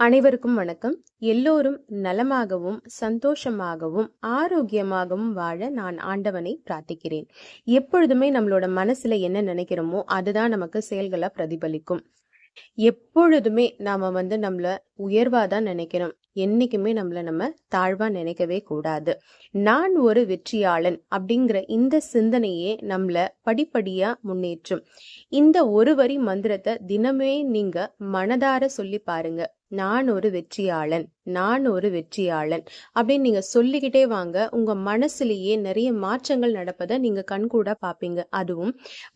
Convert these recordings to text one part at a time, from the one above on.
அனைவருக்கும் வணக்கம். எல்லோரும் நலமாகவும் சந்தோஷமாகவும் ஆரோக்கியமாகவும் வாழ நான் ஆண்டவனை பிரார்த்திக்கிறேன். எப்பொழுதுமே நம்மளோட மனசுல என்ன நினைக்கிறோமோ அதுதான் நமக்கு செயல்களை பிரதிபலிக்கும். எப்பொழுதுமே நாம வந்து நம்மள உயர்வாதான் நினைக்கணும் என்னைக்குமே நம்மள நம்ம தாழ்வா நினைக்கவே கூடாது. நான் ஒரு வெற்றியாளன் அப்படிங்கிற இந்த சிந்தனையே நம்மள படிப்படியா முன்னேற்றும். இந்த ஒரு வரி மந்திரத்தை தினமே நீங்க மனதார சொல்லி பாருங்க. நான் ஒரு வெற்றியாளன் நான் ஒரு வெற்றியாளன் அப்படின்னு நீங்க சொல்லிக்கிட்டே வாங்க. உங்க மனசுலயே நிறைய மாற்றங்கள் நடப்பதை நீங்க கண்கூட பாப்பீங்க. அதுவும்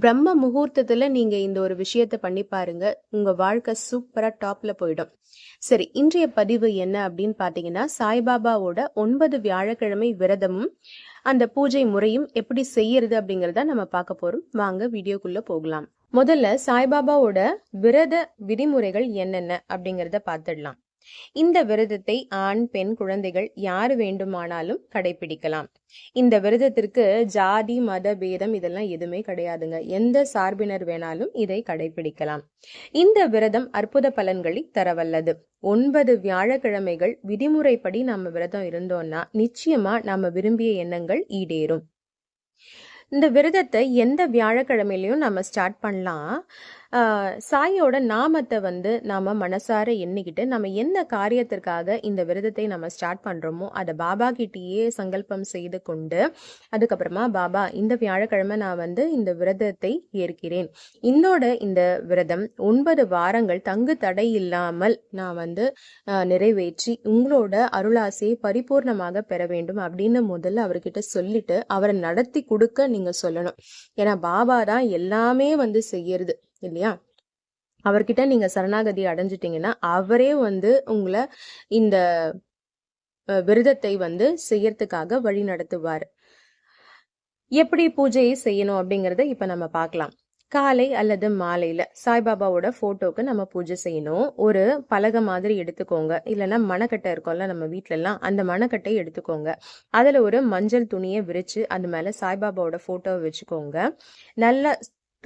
பிரம்ம முகூர்த்தத்துல நீங்க இந்த ஒரு விஷயத்த பண்ணி பாருங்க உங்க வாழ்க்கை சூப்பரா டாப்ல போயிடும். சரி இன்றைய பதிவு என்ன அப்படின்னு பாத்தீங்கன்னா சாய்பாபாவோட ஒன்பது வியாழக்கிழமை விரதமும் அந்த பூஜை முறையும் எப்படி செய்யறது அப்படிங்கறத நம்ம பார்க்க போறோம். வாங்க வீடியோக்குள்ள போகலாம். முதல்ல சாய்பாபாவோட விரத விதிமுறைகள் என்னென்ன அப்படிங்கிறத பார்த்துடலாம். இந்த விரதத்தை ஆண் பெண் குழந்தைகள் யார் வேண்டுமானாலும் கடைபிடிக்கலாம். இந்த விரதத்திற்கு ஜாதி மத பேதம் இதெல்லாம் எதுவுமே கிடையாதுங்க. எந்த சார்பினர் வேணாலும் இதை கடைபிடிக்கலாம். இந்த விரதம் அற்புத பலன்களை தரவல்லது. ஒன்பது வியாழக்கிழமைகள் விதிமுறைப்படி நம்ம விரதம் இருந்தோம்னா நிச்சயமா நாம விரும்பிய எண்ணங்கள் ஈடேறும். இந்த விரதத்தை எந்த வியாழக்கிழமையிலையும் நம்ம ஸ்டார்ட் பண்ணலாம். சாயோட நாமத்தை வந்து நாம் மனசார எண்ணிக்கிட்டு நம்ம என்ன காரியத்திற்காக இந்த விரதத்தை நம்ம ஸ்டார்ட் பண்ணுறோமோ அதை பாபா கிட்டேயே சங்கல்பம் செய்து கொண்டு அதுக்கப்புறமா பாபா இந்த வியாழக்கிழமை நான் வந்து இந்த விரதத்தை ஏற்கிறேன். இன்னோட இந்த விரதம் ஒன்பது வாரங்கள் தங்கு தடை இல்லாமல் நான் வந்து நிறைவேற்றி உங்களோட அருளாசையை பரிபூர்ணமாக பெற வேண்டும் அப்படின்னு முதல்ல அவர்கிட்ட சொல்லிட்டு அவரை நடத்தி கொடுக்க நீங்கள் சொல்லணும். ஏன்னா பாபா தான் எல்லாமே வந்து செய்யறது. இல்லையா? அவர்கிட்ட நீங்க சரணாகதி அடைஞ்சிட்டீங்கன்னா அவரே வந்து உங்களை இந்த விரதத்தை வந்து செய்யறதுக்காக வழி நடத்துவார். எப்படி பூஜையை செய்யணும் அப்படிங்கறத இப்ப நம்ம பார்க்கலாம். காலை அல்லது மாலையில சாய்பாபாவோட போட்டோக்கு நம்ம பூஜை செய்யணும். ஒரு பலகை மாதிரி எடுத்துக்கோங்க. இல்லைன்னா மணக்கட்டை இருக்கும்ல நம்ம வீட்டுல எல்லாம் அந்த மணக்கட்டை எடுத்துக்கோங்க. அதுல ஒரு மஞ்சள் துணியை விரிச்சு அது மேல சாய்பாபாவோட போட்டோவை வச்சுக்கோங்க. நல்ல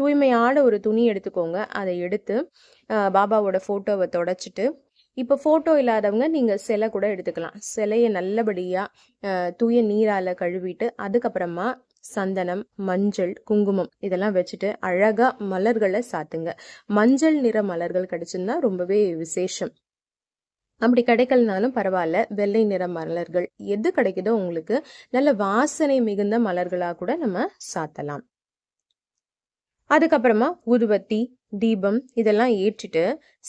தூய்மையான ஒரு துணி எடுத்துக்கோங்க. அதை எடுத்து பாபாவோட ஃபோட்டோவை தொடச்சிட்டு இப்போ ஃபோட்டோ இல்லாதவங்க நீங்கள் சிலை கூட எடுத்துக்கலாம். சிலையை நல்லபடியாக தூய நீரால் கழுவிட்டு அதுக்கப்புறமா சந்தனம் மஞ்சள் குங்குமம் இதெல்லாம் வச்சுட்டு அழகாக மலர்களை சாத்துங்க. மஞ்சள் நிற மலர்கள் கிடைச்சிருந்தா ரொம்பவே விசேஷம். அப்படி கிடைக்கலனாலும் பரவாயில்ல. வெள்ளை நிற மலர்கள் எது கிடைக்குதோ உங்களுக்கு நல்ல வாசனை மிகுந்த மலர்களாக கூட நம்ம சாத்தலாம். அதுக்கப்புறமா ஊதுபத்தி தீபம் இதெல்லாம் ஏற்றிட்டு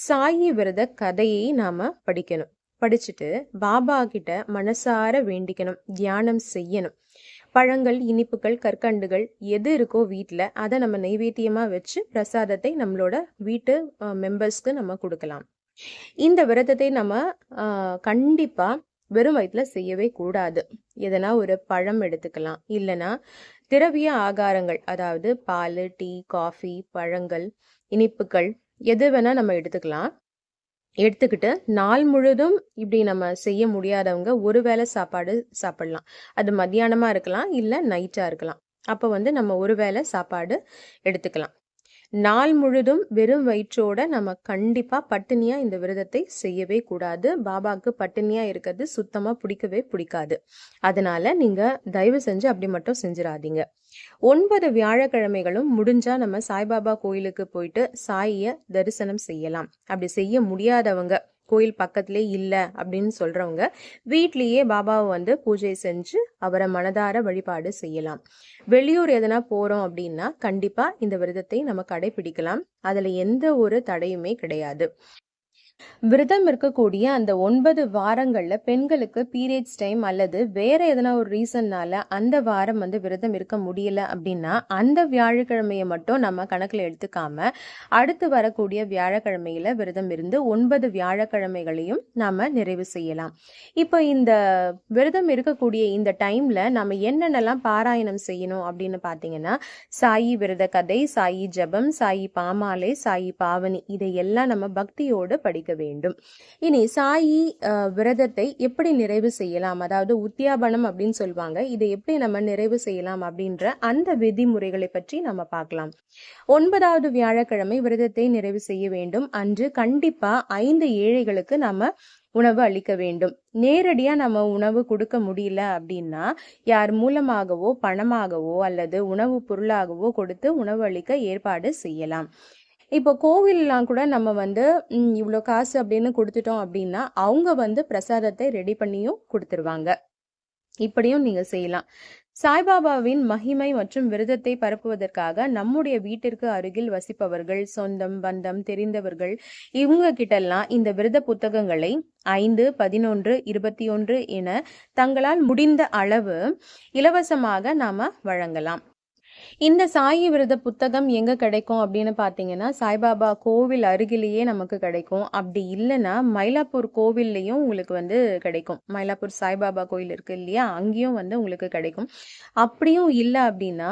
சாயி விரத கதையை நாம படிக்கணும். படிச்சுட்டு பாபா கிட்ட மனசார வேண்டிக்கணும் தியானம் செய்யணும். பழங்கள் இனிப்புகள் கற்கண்டுகள் எது இருக்கோ வீட்டில் அதை நம்ம நைவேத்தியமாக வச்சு பிரசாதத்தை நம்மளோட வீட்டு மெம்பர்ஸ்க்கு நம்ம கொடுக்கலாம். இந்த விரதத்தை நம்ம கண்டிப்பாக வெறும் வயிற்றுல செய்யவே கூடாது. எதனா ஒரு பழம் எடுத்துக்கலாம். இல்லைன்னா திரவிய ஆகாரங்கள் அதாவது பால் டீ காஃபி பழங்கள் இனிப்புகள் எது வேணா நம்ம எடுத்துக்கலாம். எடுத்துக்கிட்டு நாள் முழுதும் இப்படி நம்ம செய்ய முடியாதவங்க ஒரு வேளை சாப்பாடு சாப்பிடலாம். அது மத்தியானமா இருக்கலாம் இல்லை நைட்டாக இருக்கலாம். அப்போ வந்து நம்ம ஒரு வேளை சாப்பாடு எடுத்துக்கலாம். நாள் முழுதும் வெறும் வயிற்றோட நம்ம கண்டிப்பாக பட்டினியாக இந்த விரதத்தை செய்யவே கூடாது. பாபாவுக்கு பட்டினியாக இருக்கிறது சுத்தமாக பிடிக்கவே பிடிக்காது. அதனால நீங்கள் தயவு செஞ்சு அப்படி மட்டும் செஞ்சிடாதீங்க. ஒன்பது வியாழக்கிழமைகளும் முடிஞ்சா நம்ம சாய்பாபா கோயிலுக்கு போயிட்டு சாயியை தரிசனம் செய்யலாம். அப்படி செய்ய முடியாதவங்க கோயில் பக்கத்திலே இல்லை அப்படின்னு சொல்றவங்க வீட்லேயே பாபாவை வந்து பூஜை செஞ்சு அவரை மனதார வழிபாடு செய்யலாம். வெளியூர் எதனா போறோம் அப்படின்னா கண்டிப்பா இந்த விரதத்தை நம்ம கடைபிடிக்கலாம். அதுல எந்த ஒரு தடையுமே கிடையாது. விரதம் இருக்கக்கூடிய அந்த ஒன்பது வாரங்களில் பெண்களுக்கு பீரியட்ஸ் டைம் அல்லது வேற எதனா ஒரு ரீசன்னால அந்த வாரம் வந்து விரதம் இருக்க முடியல அப்படின்னா அந்த வியாழக்கிழமையை மட்டும் நம்ம கணக்குல எடுத்துக்காம அடுத்து வரக்கூடிய வியாழக்கிழமையில விரதம் இருந்து ஒன்பது வியாழக்கிழமைகளையும் நாம நிறைவு செய்யலாம். இப்போ இந்த விரதம் இருக்கக்கூடிய இந்த டைம்ல நம்ம என்னென்னலாம் பாராயணம் செய்யணும் அப்படின்னு பார்த்தீங்கன்னா சாயி விரத கதை சாயி ஜபம் சாயி பாமாலை சாயி பாவனி இதையெல்லாம் நம்ம பக்தியோடு படிக்க அளிக்க வேண்டும். இனி சாயி விரதத்தை எப்படி நிறைவு செய்யலாம்? அதாவது உத்தியாபனம் அப்படின்னு சொல்லுவாங்க இதை எப்படி நம்ம நிறைவு செய்யலாம் அப்படின்ற அந்த விதிமுறைகளை பற்றி நம்ம பார்க்கலாம். ஒன்பதாவது வியாழக்கிழமை விரதத்தை நிறைவு செய்ய வேண்டும். அன்று கண்டிப்பா ஐந்து ஏழைகளுக்கு நம்ம உணவு அளிக்க வேண்டும். நேரடியா நம்ம உணவு கொடுக்க முடியல அப்படின்னா யார் மூலமாகவோ பணமாகவோ அல்லது உணவு பொருளாகவோ கொடுத்து உணவு அளிக்க ஏற்பாடு செய்யலாம். இப்போ கோவில்லாம் கூட நம்ம வந்து இவ்வளோ காசு அப்படின்னு கொடுத்துட்டோம் அப்படின்னா அவங்க வந்து பிரசாதத்தை ரெடி பண்ணியும் கொடுத்துருவாங்க. இப்படியும் நீங்கள் செய்யலாம். சாய்பாபாவின் மகிமை மற்றும் விரதத்தை பரப்புவதற்காக நம்முடைய வீட்டிற்கு அருகில் வசிப்பவர்கள் சொந்தம் பந்தம் தெரிந்தவர்கள் இவங்க கிட்டெல்லாம் இந்த விரத புத்தகங்களை ஐந்து பதினொன்று இருபத்தி ஒன்று என தங்களால் முடிந்த அளவு இலவசமாக நாம வழங்கலாம். இந்த சாயி விரத புத்தகம் எங்க கிடைக்கும் அப்படின்னு பார்த்தீங்கன்னா சாய்பாபா கோவில் அருகிலேயே நமக்கு கிடைக்கும். அப்படி இல்லைன்னா மயிலாப்பூர் கோவில்லையும் உங்களுக்கு வந்து கிடைக்கும். மயிலாப்பூர் சாய்பாபா கோயில் இருக்கு இல்லையா? அங்கேயும் வந்து உங்களுக்கு கிடைக்கும். அப்படியும் இல்லை அப்படின்னா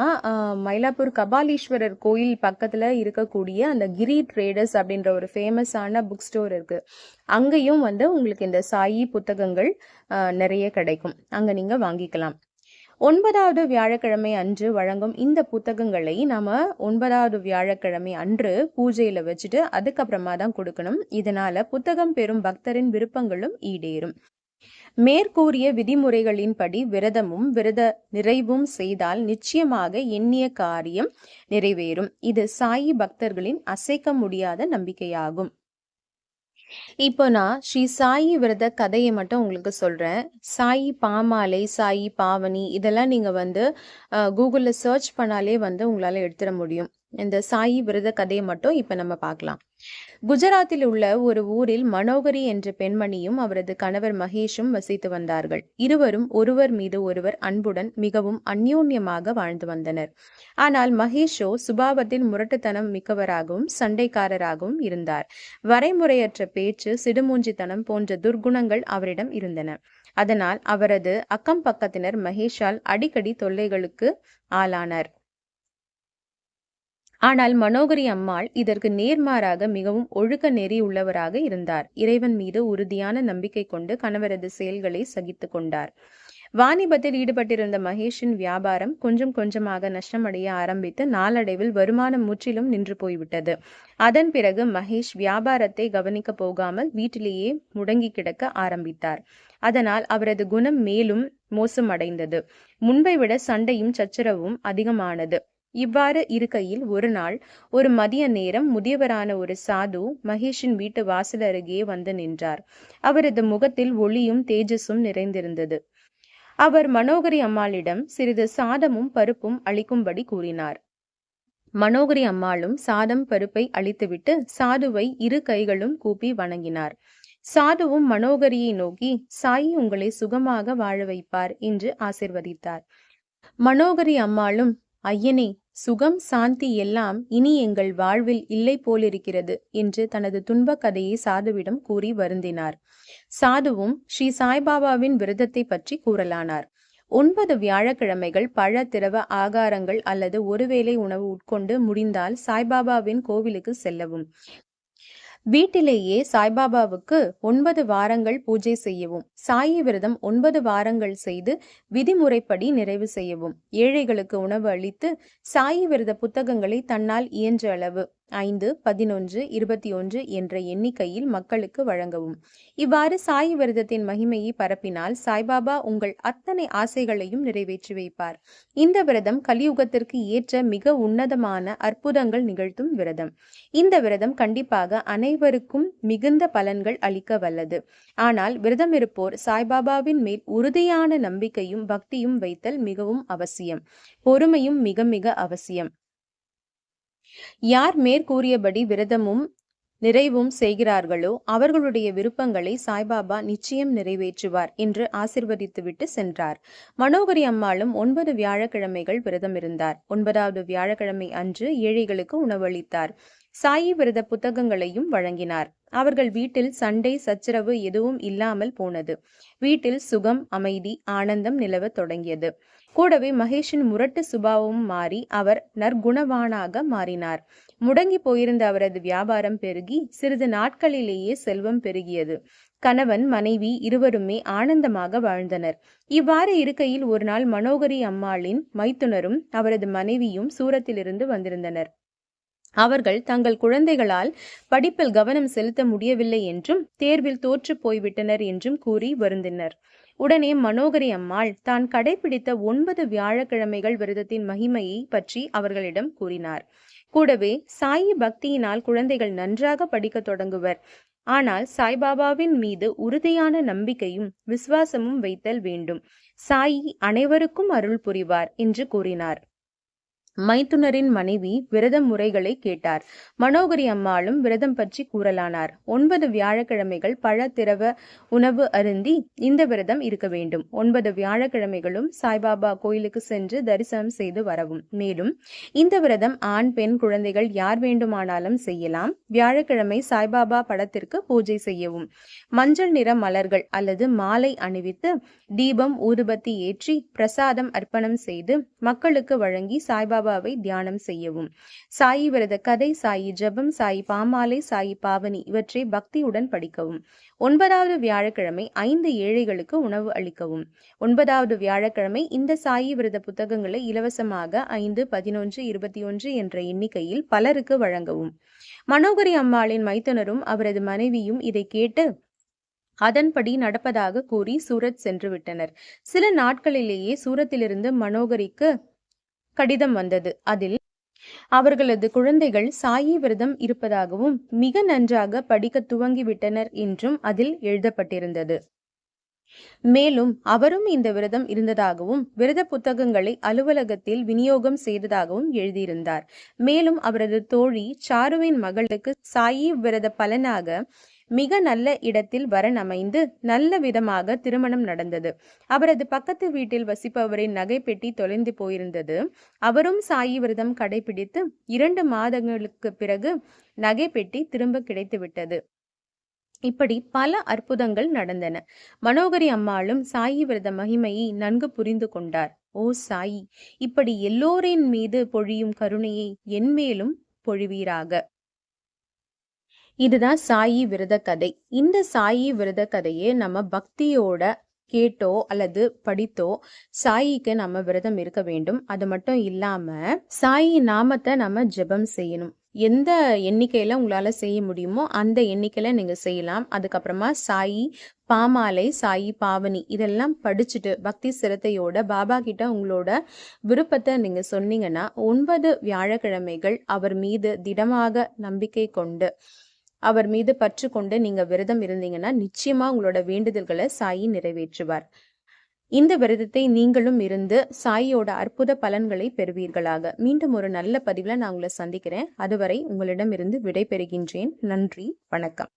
மயிலாப்பூர் கபாலீஸ்வரர் கோயில் பக்கத்துல இருக்கக்கூடிய அந்த கிரி ட்ரேடர்ஸ் அப்படின்ற ஒரு ஃபேமஸான புக் ஸ்டோர் இருக்கு. அங்கேயும் வந்து உங்களுக்கு இந்த சாயி புத்தகங்கள் நிறைய கிடைக்கும். அங்கே நீங்கள் வாங்கிக்கலாம். ஒன்பதாவது வியாழக்கிழமை அன்று வழங்கும் இந்த புத்தகங்களை நம்ம ஒன்பதாவது வியாழக்கிழமை அன்று பூஜையில் வச்சுட்டு அதுக்கப்புறமா தான் கொடுக்கணும். இதனால புத்தகம் பெறும் பக்தரின் விருப்பங்களும் ஈடேறும். மேற்கூறிய விதிமுறைகளின்படி விரதமும் விரத நிறைவும் செய்தால் நிச்சயமாக எண்ணிய காரியம் நிறைவேறும். இது சாயி பக்தர்களின் அசைக்க முடியாத நம்பிக்கையாகும். இப்போ நான் ஸ்ரீ சாயி விரத கதையை மட்டும் உங்களுக்கு சொல்றேன். சாயி பாமாலை சாயி பாவனி இதெல்லாம் நீங்க வந்து கூகுள்ல சர்ச் பண்ணாலே வந்து உங்களால எடுத்துட முடியும். இந்த சாயி விரத கதையை மட்டும் இப்ப நம்ம பார்க்கலாம். குஜராத்தில் உள்ள ஒரு ஊரில் மனோகரி என்ற பெண்மணியும் அவரது கணவர் மகேஷும் வசித்து வந்தார்கள். இருவரும் ஒருவர் மீது ஒருவர் அன்புடன் மிகவும் அந்யோன்யமாக வாழ்ந்து வந்தனர். ஆனால் மகேஷோ சுபாவத்தில் முரட்டுத்தனம் மிக்கவராகவும் சண்டைக்காரராகவும் இருந்தார். வரைமுறையற்ற பேச்சு சிடுமூஞ்சித்தனம் போன்ற துர்குணங்கள் அவரிடம் இருந்தன. அதனால் அவரது அக்கம் பக்கத்தினர் மகேஷால் அடிக்கடி தொல்லைகளுக்கு ஆளானார். ஆனால் மனோகரி அம்மாள் இதற்கு நேர்மாறாக மிகவும் ஒழுக்க நெறி உள்ளவராக இருந்தார். இறைவன் மீது உறுதியான நம்பிக்கை கொண்டு கணவரது செயல்களை சகித்து கொண்டார். வாணிபத்தில் ஈடுபட்டிருந்த மகேஷின் வியாபாரம் கொஞ்சம் கொஞ்சமாக நஷ்டமடைய ஆரம்பித்து நாளடைவில் வருமானம் முற்றிலும் நின்று போய்விட்டது. அதன் பிறகு மகேஷ் வியாபாரத்தை கவனிக்க போகாமல் வீட்டிலேயே முடங்கி கிடக்க ஆரம்பித்தார். அதனால் அவரது குணம் மேலும் மோசமடைந்தது. முன்பை விட சண்டையும் சச்சரவும் அதிகமானது. இவ்வாறு இருக்கையில் ஒரு நாள் ஒரு மதிய நேரம் முதியவரான ஒரு சாது மகேஷின் வீட்டு வாசல் அருகே வந்து நின்றார். அவரது முகத்தில் ஒளியும் தேஜஸும் நிறைந்திருந்தது. அவர் மனோகரி அம்மாளிடம் சிறிது சாதமும் பருப்பும் அளிக்கும்படி கூறினார். மனோகரி அம்மாளும் சாதம் பருப்பை அளித்துவிட்டு சாதுவை இரு கைகளும் கூப்பி வணங்கினார். சாதுவும் மனோகரியை நோக்கி சாயி உங்களை சுகமாக வாழ வைப்பார் என்று ஆசிர்வதித்தார். மனோகரி அம்மாளும் ஐயனே சுகம் சாந்தி எல்லாம் இனி எங்கள் வாழ்வில் இல்லை போலிருக்கிறது என்று தனது துன்பக் கதையை சாதுவிடம் கூறி வருந்தினார். சாதுவும் ஸ்ரீ சாய்பாபாவின் விரதத்தை பற்றி கூறலானார். ஒன்பது வியாழக்கிழமைகள் பழ திரவ ஆகாரங்கள் அல்லது ஒருவேளை உணவு உட்கொண்டு முடிந்தால் சாய்பாபாவின் கோவிலுக்கு செல்லவும். வீட்டிலேயே சாய்பாபாவுக்கு ஒன்பது வாரங்கள் பூஜை செய்யவும் சாயி விரதம் ஒன்பது வாரங்கள் செய்து விதிமுறைப்படி நிறைவு செய்யவும். ஏழைகளுக்கு உணவு அளித்து சாயி விரத புத்தகங்களை தன்னால் இயன்ற அளவு ஐந்து பதினொன்று இருபத்தி ஒன்று என்ற எண்ணிக்கையில் மக்களுக்கு வழங்கவும். இவ்வாறு சாய் விரதத்தின் மகிமையை பரப்பினால் சாய்பாபா உங்கள் அத்தனை ஆசைகளையும் நிறைவேற்றி வைப்பார். இந்த விரதம் கலியுகத்திற்கு ஏற்ற மிக உன்னதமான அற்புதங்கள் நிகழ்த்தும் விரதம். இந்த விரதம் கண்டிப்பாக அனைவருக்கும் மிகுந்த பலன்கள் அளிக்க வல்லது. ஆனால் விரதம் இருப்போர் சாய்பாபாவின் மேல் உறுதியான நம்பிக்கையும் பக்தியும் வைத்தல் மிகவும் அவசியம். பொறுமையும் மிக மிக அவசியம். யார் மேற்கூறியபடி விரதமும் நிறைவும் செய்கிறார்களோ அவர்களுடைய விருப்பங்களை சாய்பாபா நிச்சயம் நிறைவேற்றுவார் என்று ஆசிர்வதித்துவிட்டு சென்றார். மனோகரி அம்மாளும் ஒன்பது வியாழக்கிழமைகள் விரதம் இருந்தார். ஒன்பதாவது வியாழக்கிழமை அன்று ஏழைகளுக்கு உணவளித்தார். சாயி விரத புத்தகங்களையும் வழங்கினார். அவர்கள் வீட்டில் சண்டை சச்சரவு எதுவும் இல்லாமல் போனது. வீட்டில் சுகம் அமைதி ஆனந்தம் நிலவத் தொடங்கியது. கூடவே மகேஷின் முரட்டு சுபாவமும் மாறி அவர் நற்குணவானாக மாறினார். முடங்கி போயிருந்த அவரது வியாபாரம் பெருகி சிறிது நாட்களிலேயே செல்வம் பெருகியது. கணவன் மனைவி இருவருமே ஆனந்தமாக வாழ்ந்தனர். இவ்வாறு இருக்கையில் ஒரு நாள் மனோகரி அம்மாளின் மைத்துனரும் அவரது மனைவியும் சூரத்திலிருந்து வந்திருந்தனர். அவர்கள் தங்கள் குழந்தைகளால் படிப்பில் கவனம் செலுத்த முடியவில்லை என்றும் தேர்வில் தோற்று போய்விட்டனர் என்றும் கூறி வருந்தினர். உடனே மனோகரி அம்மாள் தான் கடைபிடித்த ஒன்பது வியாழக்கிழமைகள் விரதத்தின் மகிமையை பற்றி அவர்களிடம் கூறினார். கூடவே சாயி பக்தியினால் குழந்தைகள் நன்றாக படிக்க தொடங்குவர். ஆனால் சாய்பாபாவின் மீது உறுதியான நம்பிக்கையும் விசுவாசமும் வைத்தல் வேண்டும். சாயி அனைவருக்கும் அருள் புரிவார் என்று கூறினார். மைத்துனரின் மனைவி விரத முறைகளை கேட்டார். மனோகரி அம்மாளும் விரதம் பற்றி கூறலானார். ஒன்பது வியாழக்கிழமைகள் பழ திரவ உணவு அருந்தி இந்த விரதம் இருக்க வேண்டும். ஒன்பது வியாழக்கிழமைகளும் சாய்பாபா கோயிலுக்கு சென்று தரிசனம் செய்து வரவும். மேலும் இந்த விரதம் ஆண் பெண் குழந்தைகள் யார் வேண்டுமானாலும் செய்யலாம். வியாழக்கிழமை சாய்பாபா படத்திற்கு பூஜை செய்யவும். மஞ்சள் நிற மலர்கள் அல்லது மாலை அணிவித்து தீபம் ஊதுபத்தி ஏற்றி பிரசாதம் அர்ப்பணம் செய்து மக்களுக்கு வழங்கி சாய்பாபா பாபாவை தியானம் செய்யவும். சாயி விரத கதை சாயி ஜபம் சாயி பாமாலை சாயி பாவனி இவற்றை பக்தியுடன் படிக்கவும். ஒன்பதாவது வியாழக்கிழமை ஐந்து ஏழைகளுக்கு உணவு அளிக்கவும். ஒன்பதாவது வியாழக்கிழமை இந்த சாயி விரத புத்தகங்களை இலவசமாக ஐந்து பதினொன்று இருபத்தி ஒன்று என்ற எண்ணிக்கையில் பலருக்கு வழங்கவும். மனோகரி அம்மாளின் மைத்துனரும் அவரது மனைவியும் இதை கேட்டு அதன்படி நடப்பதாக கூறி சூரத் சென்று விட்டனர். சில நாட்களிலேயே சூரத்திலிருந்து மனோகரிக்கு கடிதம் வந்தது. அதில் அவர்களது குழந்தைகள் சாயி விரதம் இருப்பதாகவும் மிக நன்றாக படிக்க துவங்கிவிட்டனர் என்றும் அதில் எழுதப்பட்டிருந்தது. மேலும் அவரும் இந்த விரதம் இருந்ததாகவும் விரத புத்தகங்களை அலுவலகத்தில் விநியோகம் செய்ததாகவும் எழுதியிருந்தார். மேலும் அவரது தோழி சாருவின் மகளுக்கு சாயி விரத பலனாக மிக நல்ல இடத்தில் வரன் அமைந்து நல்ல விதமாக திருமணம் நடந்தது. அவரது பக்கத்து வீட்டில் வசிப்பவரின் நகை பெட்டி தொலைந்து போயிருந்தது. அவரும் சாயி விரதம் கடைபிடித்து இரண்டு மாதங்களுக்கு பிறகு நகை பெட்டி திரும்ப கிடைத்துவிட்டது இப்படி பல அற்புதங்கள் நடந்தன. மனோகரி அம்மாளும் சாயி விரத மகிமையை நன்கு புரிந்து கொண்டார். ஓ சாயி இப்படி எல்லோரின் மீது பொழியும் கருணையை என்மேலும் பொழிவீராக. இதுதான் சாயி விரத கதை. இந்த சாயி விரத கதையை நம்ம பக்தியோட கேட்டோ அல்லது படித்தோ சாயிக்கு நம்ம விரதம் இருக்க வேண்டும். அது மட்டும் இல்லாம சாயி நாமத்தை நம்ம ஜெபம் செய்யணும். எந்த எண்ணிக்கையில உங்களால செய்ய முடியுமோ அந்த எண்ணிக்கையில நீங்க செய்யலாம். அதுக்கப்புறமா சாயி பாமாலை சாயி பாவனி இதெல்லாம் படிச்சுட்டு பக்தி சிரத்தையோட பாபா கிட்ட உங்களோட விருப்பத்தை நீங்க சொன்னீங்கன்னா ஒன்பது வியாழக்கிழமைகள் அவர் மீது திடமாக நம்பிக்கை கொண்டு அவர் மீது பற்று கொண்டு நீங்க விரதம் இருந்தீங்கன்னா நிச்சயமா உங்களோட வேண்டுதல்களை சாயி நிறைவேற்றுவார். இந்த விரதத்தை நீங்களும் இருந்து சாயியோட அற்புத பலன்களை பெறுவீர்களாக. மீண்டும் ஒரு நல்ல பதிவில் நான் உங்களை சந்திக்கிறேன். அதுவரை உங்களிடமிருந்து விடை பெறுகின்றேன் நன்றி. வணக்கம்.